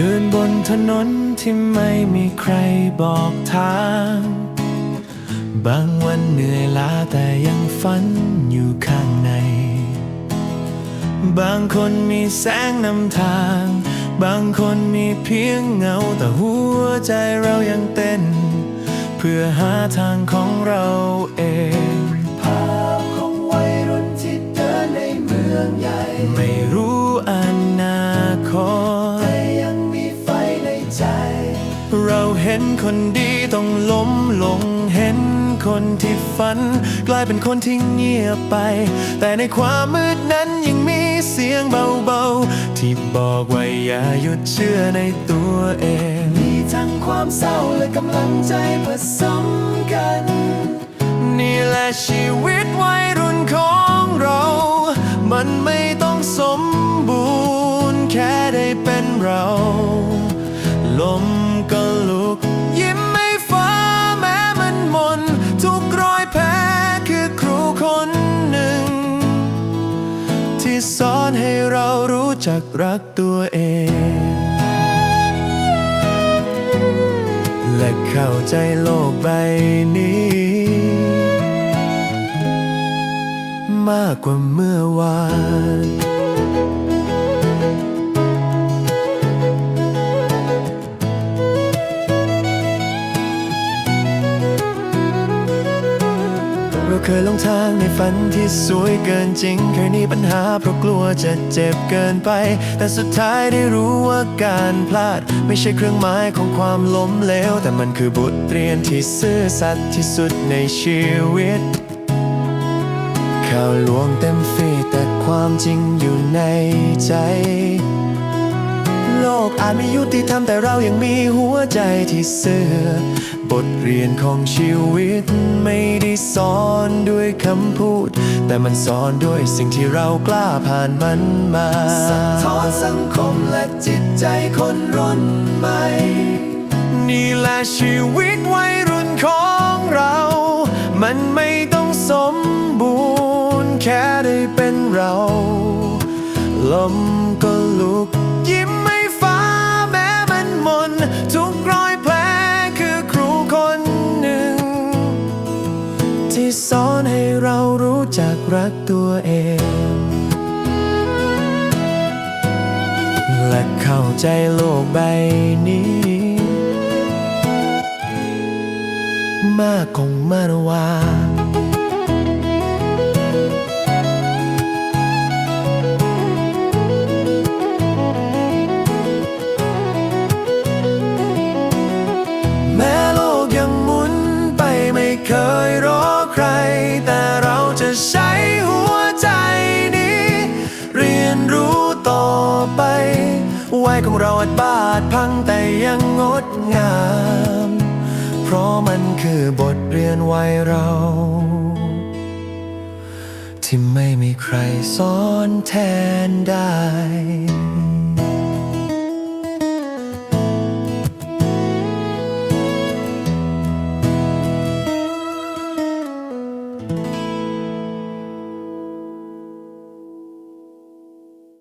ดินบนถนนที่ไม่มีใครบอกทาง บางวันเหนื่อยล้าแต่ยังฝันอยู่ข้างใน บางคนมีแสงนำทาง บางคนมีเพียงเงาแต่หัวใจเรายังเต้น เพื่อหาทางของเราเอง เราเห็นคนดีต้องล้มลงเห็นคนที่ฝัน กลายเป็นคนที่เงียบไป แต่ในความมืดนั้นยังมีเสียงเบาๆ ที่บอกว่าอย่าหยุดเชื่อในตัวเอง มีทั้งความเศร้าและกำลังใจผสมกัน นี่แหละชีวิตวัยรุ่น ที่สอนให้เรารู้จักรักตัวเอง และเข้าใจโลกใบนี้ มากกว่าเมื่อวาน เคยลงทางในฝันที่สวยเกินจริง เคยหนีปัญหาเพราะกลัวจะเจ็บเกินไป แต่สุดท้ายได้รู้ว่าการพลาด ไม่ใช่เครื่องหมายของความล้มเหลว แต่มันคือบทเรียนที่ซื่อสัตย์ที่สุดในชีวิต ข่าวลวงเต็มฟีแต่ความจริงอยู่ในใจโลกอาจไม่ยุติธรรมแต่เรายังมีหัวใจที่เสื่อ บทเรียนของชีวิตไม่ได้สอนด้วยคำพูด แต่มันสอนด้วยสิ่งที่เรากล้าผ่านมันมาสะท้อนสังคมและจิตใจคนรุ่นใหม่ นี่แหละชีวิตวัยรุ่นของเรา มันไม่ต้องสมบูรณ์แค่ได้เป็นเรา ลมก็ลุก ที่สอนให้เรารู้จักรักตัวเอง และเข้าใจโลกใบนี้ มากคงมานวา เคยรอใคร แต่เราจะใช้หัวใจนี้ เรียนรู้ต่อไปวัยของเราอาจบาดพังแต่ยังงดงาม เพราะมันคือบทเรียนวัยเรา ที่ไม่มีใครสอนแทนได้